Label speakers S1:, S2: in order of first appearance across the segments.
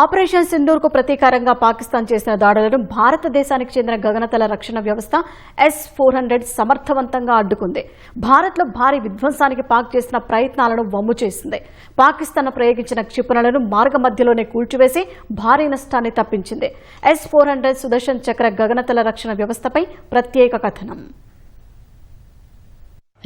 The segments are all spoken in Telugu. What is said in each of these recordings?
S1: ఆపరేషన్ సింధూర్కు ప్రతీకారంగా పాకిస్తాన్ చేసిన దాడులను భారతదేశానికి చెందిన గగనతల రక్షణ వ్యవస్థ ఎస్ ఫోర్ హండ్రెడ్ సమర్థవంతంగా అడ్డుకుంది. భారత్లో భారీ విధ్వంసానికి పాక్ చేసిన ప్రయత్నాలను వమ్ము చేసింది. పాకిస్తాన్ ప్రయోగించిన క్షిపణులను మార్గ మధ్యలోనే కూల్చివేసి భారీ నష్టాన్ని తప్పించింది. S four hundred Sudarshan Chakra గగనతల రక్షణ వ్యవస్థపై ప్రత్యేక కథనం.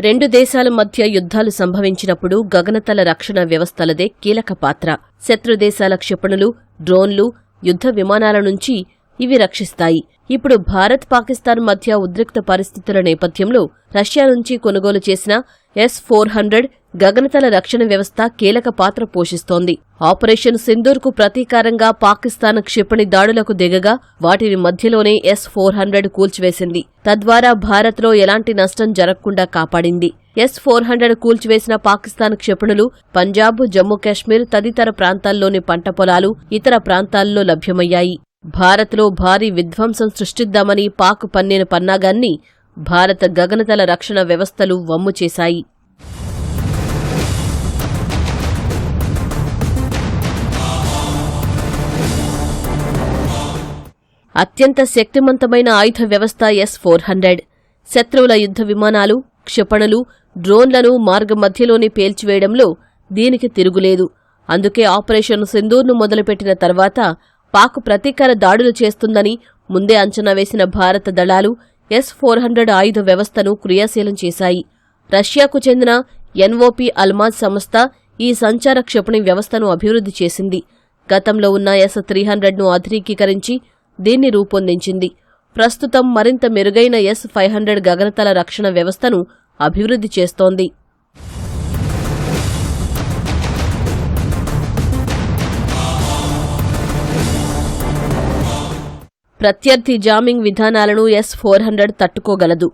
S2: రెండు దేశాల మధ్య యుద్ధాలు సంభవించినప్పుడు గగనతల రక్షణ వ్యవస్థలదే కీలక పాత్ర. శత్రు దేశాల క్షిపణులు డ్రోన్లు యుద్ధ విమానాల నుంచి ఇవి రక్షిస్తాయి. ఇప్పుడు భారత్ పాకిస్తాన్ మధ్య ఉద్రిక్త పరిస్థితుల నేపథ్యంలో రష్యా నుంచి కొనుగోలు చేసిన ఎస్ ఫోర్ హండ్రెడ్ గగనతల రక్షణ వ్యవస్థ కీలక పాత్ర పోషిస్తోంది. ఆపరేషన్ సింధూర్కు ప్రతీకారంగా పాకిస్తాన్ క్షిపణి దాడులకు దిగగా వాటిని మధ్యలోనే ఎస్ ఫోర్ హండ్రెడ్ కూల్చివేసింది. తద్వారా భారత్లో ఎలాంటి నష్టం జరగకుండా కాపాడింది. ఎస్ ఫోర్ హండ్రెడ్ కూల్చివేసిన పాకిస్తాన్ క్షిపణులు పంజాబ్ జమ్మూ కాశ్మీర్ తదితర ప్రాంతాల్లోని పంట పొలాలు ఇతర ప్రాంతాల్లో లభ్యమయ్యాయి. భారత్లో భారీ విధ్వంసం సృష్టిద్దామని పాక్ పన్నిన పన్నాగాన్ని భారత గగనతల రక్షణ వ్యవస్థలు వమ్ము చేశాయి. అత్యంత శక్తివంతమైన ఆయుధ వ్యవస్థ ఎస్ ఫోర్ హండ్రెడ్. శత్రువుల యుద్ధ విమానాలు క్షిపణులు డ్రోన్లను మార్గ మధ్యలోనే పేల్చివేయడంలో దీనికి తిరుగులేదు. అందుకే ఆపరేషన్ సింధూర్ను మొదలుపెట్టిన తర్వాత పాక్ ప్రతీకార దాడులు చేస్తుందని ముందే అంచనా వేసిన భారత దళాలు ఎస్ ఫోర్ హండ్రెడ్ ఆయుధ వ్యవస్థను క్రియాశీలం చేశాయి. రష్యాకు చెందిన ఎన్ఓపి అల్మాజ్ సంస్థ ఈ సంచార క్షిపణి వ్యవస్థను అభివృద్ధి చేసింది. గతంలో ఉన్న ఎస్ త్రీ హండ్రెడ్ను ఆధునికీకరించి దీన్ని రూపొందించింది. ప్రస్తుతం మరింత మెరుగైన ఎస్ ఫైవ్ హండ్రెడ్ గగనతల రక్షణ వ్యవస్థను అభివృద్ధి చేస్తోంది. ప్రత్యర్థి జామింగ్ విధానాలను ఎస్ ఫోర్ హండ్రెడ్ తట్టుకోగలదు.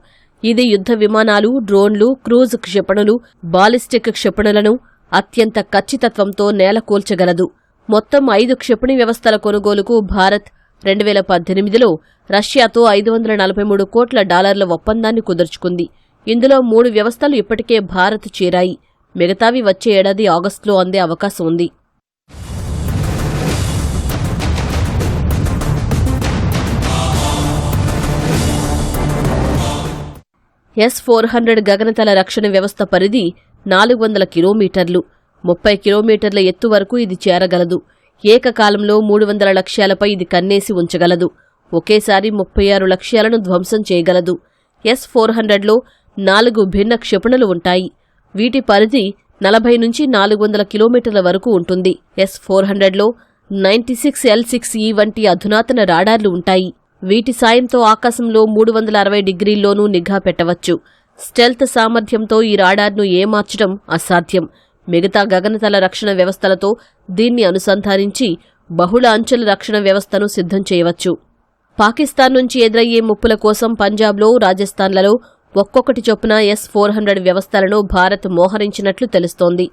S2: ఇది యుద్ధ విమానాలు డ్రోన్లు క్రూజ్ క్షిపణులు బాలిస్టిక్ క్షిపణులను అత్యంత ఖచ్చితత్వంతో నేలకూల్చగలదు. మొత్తం ఐదు క్షిపణి వ్యవస్థల కొనుగోలుకు భారత్ రెండు వేల పద్దెనిమిదిలో రష్యాతో ఐదు వందల నలభై మూడు కోట్ల డాలర్ల ఒప్పందాన్ని కుదుర్చుకుంది. ఇందులో మూడు వ్యవస్థలు ఇప్పటికే భారత్ చేరాయి. మిగతావి వచ్చే ఏడాది ఆగస్టులో అందే అవకాశం ఉంది. ఎస్ ఫోర్ హండ్రెడ్ గగనతల రక్షణ వ్యవస్థ పరిధి నాలుగు వందల కిలోమీటర్లు. ముప్పై కిలోమీటర్ల ఎత్తు వరకు ఇది చేరగలదు. ఏకకాలంలో మూడు వందల లక్ష్యాలపై ఇది కన్నేసి ఉంచగలదు. ఒకేసారి ముప్పై ఆరు లక్ష్యాలను ధ్వంసం చేయగలదు. ఎస్ ఫోర్ హండ్రెడ్లో నాలుగు భిన్న క్షిపణులు ఉంటాయి. వీటి పరిధి నలభై నుంచి నాలుగు వందల కిలోమీటర్ల వరకు ఉంటుంది. ఎస్ ఫోర్ హండ్రెడ్లో నైంటీ సిక్స్ ఎల్ సిక్స్ ఈ వంటి అధునాతన రాడార్లు ఉంటాయి. వీటి సాయంతో ఆకాశంలో మూడు వందల అరవై డిగ్రీల్లోనూ నిఘా పెట్టవచ్చు. స్టెల్త్ సామర్థ్యంతో ఈ రాడార్ను ఏమార్చడం అసాధ్యం. మిగతా గగనతల రక్షణ వ్యవస్థలతో దీన్ని అనుసంధానించి బహుళ అంచెల రక్షణ వ్యవస్థను సిద్ధం చేయవచ్చు. పాకిస్తాన్ నుంచి ఎదురయ్యే ముప్పుల కోసం పంజాబ్లో రాజస్థాన్లలో ఒక్కొక్కటి చొప్పున ఎస్ ఫోర్ హండ్రెడ్ వ్యవస్థలను భారత్ మోహరించినట్లు తెలుస్తోంది.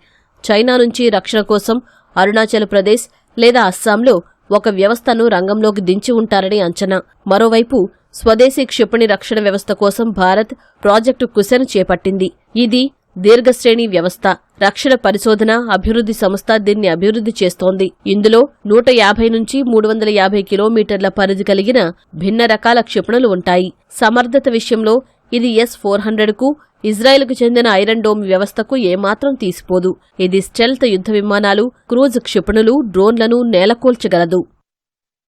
S2: చైనా నుంచి రక్షణ కోసం అరుణాచల్ ప్రదేశ్ లేదా అస్సాంలో ఒక వ్యవస్థను రంగంలోకి దించి ఉంటారని అంచనా. మరోవైపు స్వదేశీ క్షిపణి రక్షణ వ్యవస్థ కోసం భారత్ ప్రాజెక్టు కుశను చేపట్టింది. ఇది దీర్ఘశ్రేణి వ్యవస్థ. రక్షణ పరిశోధన అభివృద్ధి సంస్థ దీన్ని అభివృద్ధి చేస్తోంది. ఇందులో నూట యాభై నుంచి మూడు వందల యాభై కిలోమీటర్ల పరిధి కలిగిన భిన్న రకాల క్షిపణులు ఉంటాయి. సమర్థత విషయంలో ఇది ఎస్ ఫోర్ హండ్రెడ్కు ఇజ్రాయెల్కు చెందిన ఐరన్ డోమ్ వ్యవస్థకు ఏమాత్రం తీసిపోదు. ఇది స్టెల్త్ యుద్ధ విమానాలు క్రూజ్ క్షిపణులు డ్రోన్లను నేలకూల్చగలదు.